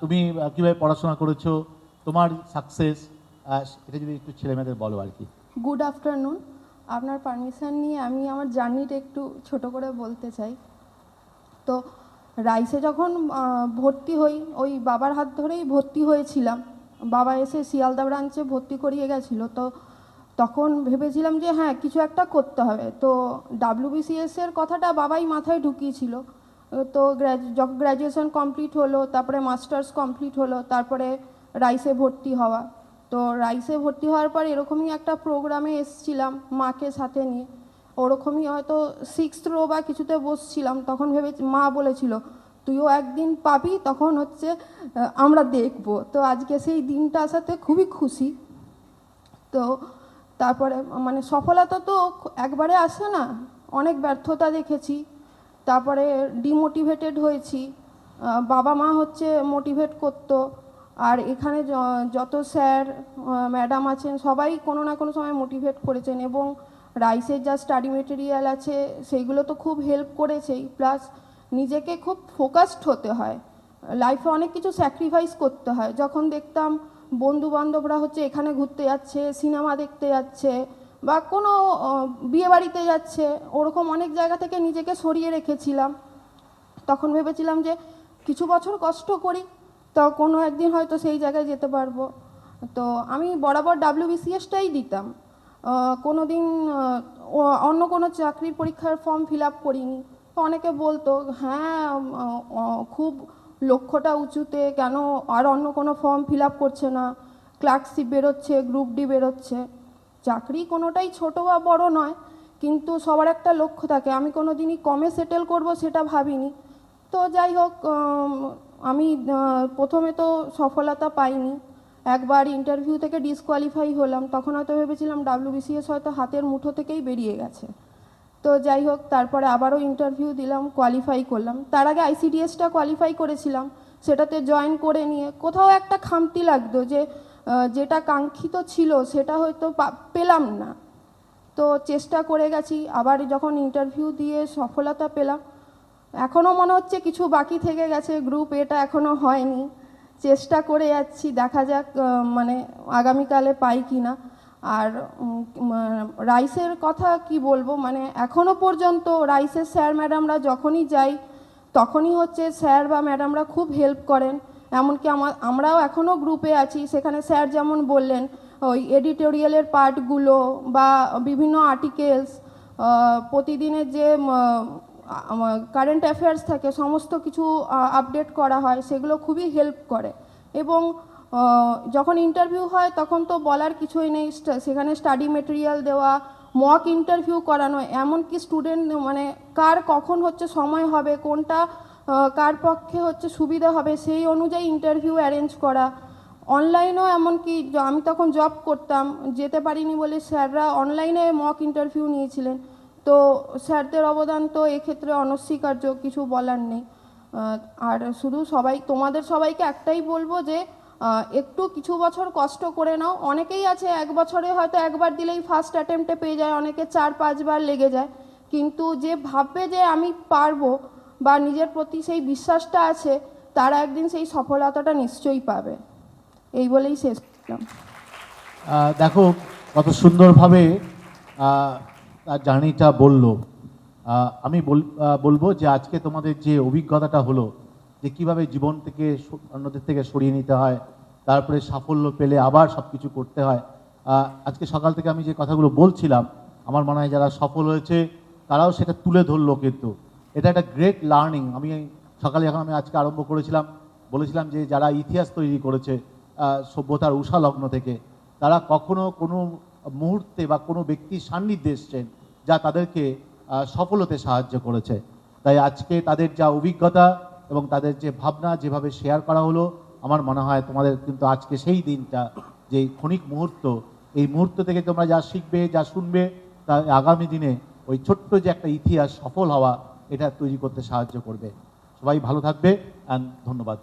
তুমি কীভাবে পড়াশোনা করেছ? তোমার সাকসেস এটা যদি একটু ছেলেমেয়েদের বলো আর কি। গুড আফটারনুন আপনার পারমিশন নিয়ে আমি আমার জার্নিটা একটু ছোট করে বলতে চাই। তো রাইসে যখন ভর্তি হই, ওই বাবার হাত ধরেই ভর্তি হয়েছিলাম। বাবা এসে শিয়ালদা ব্রাঞ্চে ভর্তি করিয়ে গেছিল। তো তখন ভেবেছিলাম যে হ্যাঁ কিছু একটা করতে হবে। তো ডাব্লিউবিসিএস এর কথাটা বাবাই মাথায় ঢুকিয়েছিল। তো গ্র্যাজুয়েশন কমপ্লিট হলো, তারপরে মাস্টার্স কমপ্লিট হলো, তারপরে রাইসে ভর্তি হওয়া। তো রাইসে ভর্তি হওয়ার পর এরকমই একটা প্রোগ্রামে এসছিলাম মাকে সাথে নিয়ে। ওরকমই হয়তো সিক্স রো বা কিছুতে বসছিলাম, তখন ভেবে মা বলেছিল, তুইও একদিন পাবি, তখন হচ্ছে আমরা দেখব। তো আজকে সেই দিনটা আসাতে খুবই খুশি। তো তারপরে মানে সফলতা তো একবারে আসে না, অনেক ব্যর্থতা দেখেছি। তারপরে ডিমোটিভেটেড হয়েছি। বাবা মা হচ্ছে মোটিভেট করতো। আর এখানে যত স্যার ম্যাডাম আছেন, সবাই কোনো না কোনো সময় মোটিভেট করেছেন এবং রাইসের যা স্টাডি মেটেরিয়াল আছে, সেইগুলো তো খুব হেল্প করেছেই। প্লাস নিজেকে খুব ফোকাসড হতে হয়। লাইফে অনেক কিছু স্যাক্রিফাইস করতে হয়। যখন দেখতাম বন্ধু বান্ধবরা হচ্ছে এখানে ঘুরতে যাচ্ছে, সিনেমা দেখতে যাচ্ছে বা কোনো বিয়ে বাড়িতে যাচ্ছে, ওরকম অনেক জায়গা থেকে নিজেকে সরিয়ে রেখেছিলাম। তখন ভেবেছিলাম যে কিছু বছর কষ্ট করি, তো কোনো একদিন হয়তো সেই জায়গায় যেতে পারব। তো আমি বরাবর ডাব্লিউবিসিএসটাই দিতাম। কোনো দিন অন্য কোনো চাকরির পরীক্ষার ফর্ম ফিল আপ করিনি। তো অনেকে বলতো হ্যাঁ খুব লক্ষ্যটা উঁচুতে, কেন আর অন্য কোনো ফর্ম ফিল আপ করছে না? ক্লার্কশিপ বেরোচ্ছে গ্রুপ ডি বেরোচ্ছে। চাকরি কোনোটাই ছোট বা বড় নয়, কিন্তু সবার একটা লক্ষ্য থাকে, আমি কোনো দিনই কমে সেটেল করব সেটা ভাবিনি। তো যাই হোক আমি প্রথমে তো সফলতা পাইনি, একবার ইন্টারভিউ থেকে ডিসকোয়ালিফাই হলাম, তখন হয়তো ভেবেছিলাম ডাব্লিউবিসিএস হয়তো হাতের মুঠো থেকেই বেরিয়ে গেছে। তো যাই হোক, তারপরে আবারও ইন্টারভিউ দিলাম কোয়ালিফাই করলাম। তার আগে আইসিডিএসটা কোয়ালিফাই করেছিলাম, সেটাতে জয়েন করে নিয়ে, কোথাও একটা খামতি লাগতো যে যেটা কাঙ্ক্ষিত ছিল, সেটা হয়তো পেলাম না। তো চেষ্টা করে গেছি, আবার যখন ইন্টারভিউ দিয়ে সফলতা পেলাম এখনও মনে হচ্ছে কিছু বাকি থেকে গেছে গ্রুপ এটা এখনও হয়নি। চেষ্টা করে যাচ্ছি, দেখা যাক মানে আগামীকালে পাই কি না আর রাইসের কথা কি বলব মানে এখনও পর্যন্ত রাইসের স্যার ম্যাডামরা যখনই যাই, তখনই হচ্ছে স্যার বা ম্যাডামরা খুব হেল্প করেন। এমনকি আমার আমরাও এখনও গ্রুপে আছি। সেখানে স্যার যেমন বললেন, ওই এডিটোরিয়ালের পার্টগুলো বা বিভিন্ন আর্টিকেলস প্রতিদিনের যে কারেন্ট অ্যাফেয়ার্স থাকে, সমস্ত কিছু আপডেট করা হয়, সেগুলো খুবই হেল্প করে। এবং যখন ইন্টারভিউ হয়, তখন তো বলার কিছুই নেই। সেখানে স্টাডি মেটেরিয়াল দেওয়া মক ইন্টারভিউ করানো, এমনকি স্টুডেন্ট মানে কার কখন হচ্ছে সময় হবে, কোনটা কার পক্ষে হচ্ছে সুবিধা হবে সেই অনুযায়ী ইন্টারভিউ অ্যারেঞ্জ করা। অনলাইনেও এমনকি আমি তখন জব করতাম, যেতে পারিনি বলে স্যাররা অনলাইনে মক ইন্টারভিউ নিয়েছিলেন। তো স্যারদের অবদান তো এক্ষেত্রে অনস্বীকার্য, কিছু বলার নেই। আর শুধু সবাই, তোমাদের সবাইকে একটাই বলব যে একটু কিছু বছর কষ্ট করে নাও। অনেকেই আছে, এক বছরে হয়তো একবার দিলেই ফার্স্ট অ্যাটেম্পটে পেয়ে যায়, অনেকে চার, পাঁচবার লেগে যায়। কিন্তু যে ভাববে যে আমি পারব বা নিজের প্রতি সেই বিশ্বাসটা আছে, তারা একদিন সেই সফলতাটা নিশ্চয়ই পাবে। এই বলেই শেষ দেখো, কত সুন্দরভাবে তার জার্নিটা বলল। আমি বল- বলব যে আজকে তোমাদের যে অভিজ্ঞতাটা হলো, যে কীভাবে জীবন থেকে অন্যদের থেকে সরিয়ে নিতে হয়, তারপরে সাফল্য পেলে আবার সব কিছু করতে হয় আজকে সকাল থেকে আমি যে কথাগুলো বলছিলাম, আমার মনে হয় যারা সফল হয়েছে, তারাও সেটা তুলে ধরলো কিন্তু। এটা একটা গ্রেট লার্নিং আমি সকালে যখন আমি আজকে আরম্ভ করেছিলাম, বলেছিলাম যে যারা ইতিহাস তৈরি করেছে সভ্যতার উষা লগ্ন থেকে, তারা কখনো কোনো মুহূর্তে বা কোনো ব্যক্তির সান্নিধ্যে এসছেন যা তাদেরকে সফল হতে সাহায্য করেছে। তাই আজকে তাদের যা অভিজ্ঞতা এবং তাদের যে ভাবনা, যেভাবে শেয়ার করা হলো, আমার মনে হয় তোমাদের কিন্তু আজকে সেই দিনটা, যে ক্ষণিক মুহূর্ত, এই মুহূর্ত থেকে তোমরা যা শিখবে, যা শুনবে তা আগামী দিনে ওই ছোট্ট যে একটা ইতিহাস সফল হওয়া এটা তৈরি করতে সাহায্য করবে। সবাই ভালো থাকবে অ্যান্ড ধন্যবাদ।